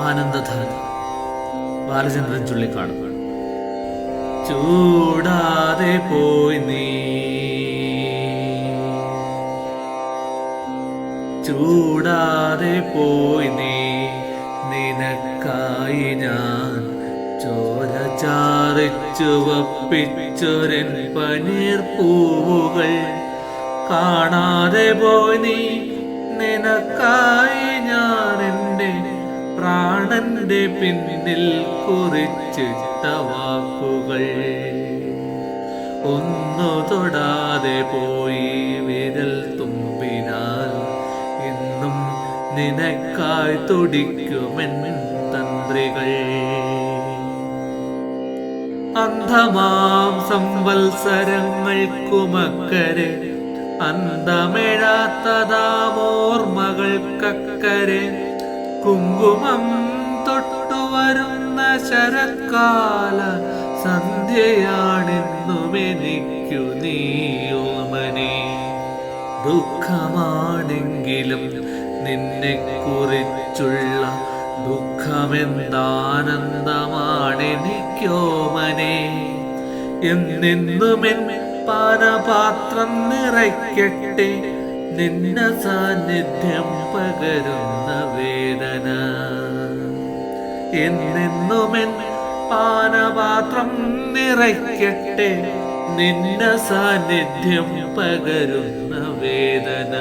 ആനന്ദധാര. ബാലചന്ദ്രൻ ചുള്ളിക്കാട് ചൂടാതെ പോയി നീ. ചൂടാതെ പോയി നീ. നിനക്കായി ഞാൻ ചോര ചാറിച്ചു വപ്പിച്ചൊരൻ പനീർ പൂവുകൾ. കാണാതെ പോയി നീ. നിനക്കായി പ്രാണന്റെ പിന്നിൽ കുറിച്ചിട്ട വാക്കുകൾ ഒന്നു തൊടാതെ പോയി വിരൽ തുമ്പിനാൽ ഇന്നും നിനക്കായി തുടിക്കുമെൻ തന്ത്രികൾ. അന്ധമാം സംവത്സരങ്ങൾക്കുമക്കരെ അന്തമിഴാത്തതാമോർമകൾക്കക്കരെ കുങ്കുമം തൊട്ടുവരുന്ന ശരത്കാല സന്ധ്യയാണെന്നും എനിക്കു നീയോമനെ. ദുഃഖമാണെങ്കിലും നിന്നെ കുറിച്ചുള്ള ദുഃഖമെന്താനന്ദമാണെനിക്കോമനെ എന്നെന്നുമെൻ പാനപാത്രം നിറയ്ക്കട്ടെ. നിന്ന സാന്നിധ്യം പകരുന്ന വേദന. എന്നെന്നുമെൻ പാനപാത്രം നിറയ്ക്കട്ടെ. നിന്ന സാന്നിധ്യം പകരുന്ന വേദന.